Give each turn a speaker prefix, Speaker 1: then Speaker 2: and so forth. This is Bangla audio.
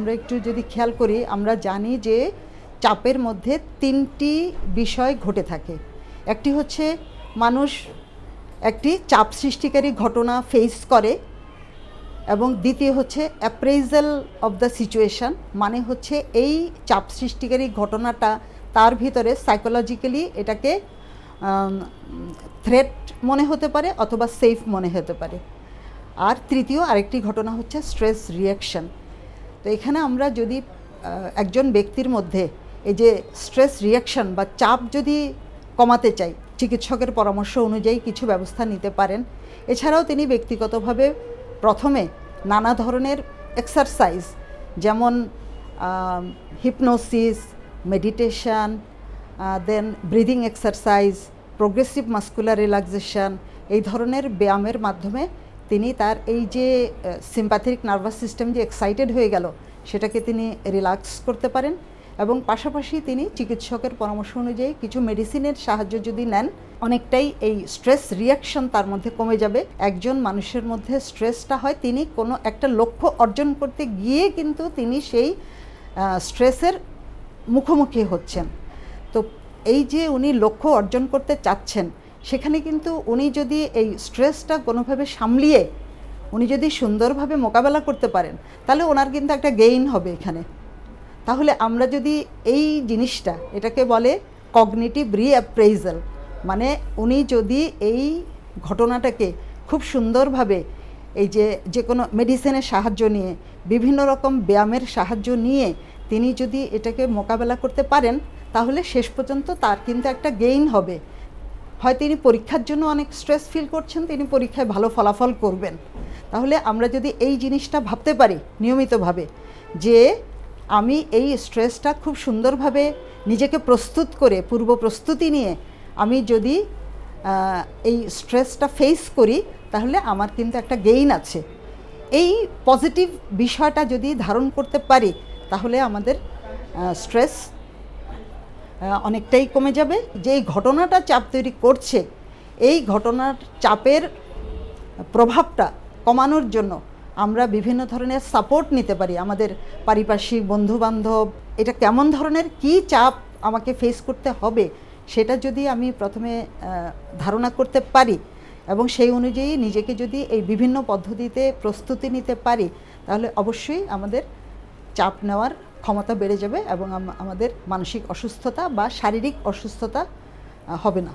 Speaker 1: আমরা একটু যদি খেয়াল করি, আমরা জানি যে চাপের মধ্যে তিনটি বিষয় ঘটে থাকে। একটি হচ্ছে মানুষ একটি চাপ সৃষ্টিকারী ঘটনা ফেস করে এবং দ্বিতীয় হচ্ছে অ্যাপ্রেজাল অফ দ্য সিচুয়েশান মানে হচ্ছে এই চাপ সৃষ্টিকারী ঘটনাটা তার ভিতরে সাইকোলজিক্যালি এটাকে থ্রেট মনে হতে পারে অথবা সেফ মনে হতে পারে। আর তৃতীয় আরেকটি ঘটনা হচ্ছে স্ট্রেস রিয়াকশন তো এখানে আমরা যদি একজন ব্যক্তির মধ্যে এই যে স্ট্রেস রিয়াকশন বা চাপ যদি কমাতে চাই, চিকিৎসকের পরামর্শ অনুযায়ী কিছু ব্যবস্থা নিতে পারেন। এছাড়াও তিনি ব্যক্তিগতভাবে প্রথমে নানা ধরনের এক্সারসাইজ যেমন hypnosis meditation then breathing exercise progressive muscular relaxation এই ধরনের ব্যায়ামের মাধ্যমে তিনি তার এই যে সিম্প্যাথিক নার্ভাস সিস্টেম যে এক্সাইটেড হয়ে গেল, সেটাকে তিনি রিল্যাক্স করতে পারেন এবং পাশাপাশি তিনি চিকিৎসকের পরামর্শ অনুযায়ী কিছু মেডিসিনের সাহায্য যদি নেন, অনেকটাই এই স্ট্রেস রিয়াকশন তার মধ্যে কমে যাবে। একজন মানুষের মধ্যে স্ট্রেসটা হয়, তিনি কোনো একটা লক্ষ্য অর্জন করতে গিয়ে কিন্তু তিনি সেই স্ট্রেসের মুখোমুখি হচ্ছেন। তো এই যে উনি লক্ষ্য অর্জন করতে চাচ্ছেন সেখানে কিন্তু উনি যদি এই স্ট্রেসটা কোনোভাবে সামলিয়ে উনি যদি সুন্দরভাবে মোকাবেলা করতে পারেন, তাহলে ওনার কিন্তু একটা গেইন হবে এখানে। তাহলে আমরা যদি এই জিনিসটা, এটাকে বলে কগনিটিভ রিঅ্যাপ্রেজাল মানে উনি যদি এই ঘটনাটাকে খুব সুন্দরভাবে এই যে যে কোনো মেডিসিনের সাহায্য নিয়ে, বিভিন্ন রকম ব্যায়ামের সাহায্য নিয়ে তিনি যদি এটাকে মোকাবেলা করতে পারেন, তাহলে শেষ পর্যন্ত তার কিন্তু একটা গেইন হবে। হয় তিনি পরীক্ষার জন্য অনেক স্ট্রেস ফিল করছেন, তিনি পরীক্ষায় ভালো ফলাফল করবেন। তাহলে আমরা যদি এই জিনিসটা ভাবতে পারি নিয়মিতভাবে যে আমি এই স্ট্রেসটা খুব সুন্দরভাবে নিজেকে প্রস্তুত করে, পূর্ব প্রস্তুতি নিয়ে আমি যদি এই স্ট্রেসটা ফেস করি, তাহলে আমার কিন্তু একটা গেইন আছে। এই পজিটিভ বিষয়টা যদি ধারণ করতে পারি, তাহলে আমাদের স্ট্রেস অনেকটাই কমে যাবে। যে এই ঘটনাটা চাপ তৈরি করছে, এই ঘটনার চাপের প্রভাবটা কমানোর জন্য আমরা বিভিন্ন ধরনের সাপোর্ট নিতে পারি আমাদের পারিপার্শ্বিক বন্ধুবান্ধব। এটা কেমন ধরনের, কি চাপ আমাকে ফেস করতে হবে, সেটা যদি আমি প্রথমে ধারণা করতে পারি এবং সেই অনুযায়ী নিজেকে যদি এই বিভিন্ন পদ্ধতিতে প্রস্তুতি নিতে পারি, তাহলে অবশ্যই আমাদের চাপ নেওয়ার ক্ষমতা বেড়ে যাবে এবং আমাদের মানসিক অসুস্থতা বা শারীরিক অসুস্থতা হবে না।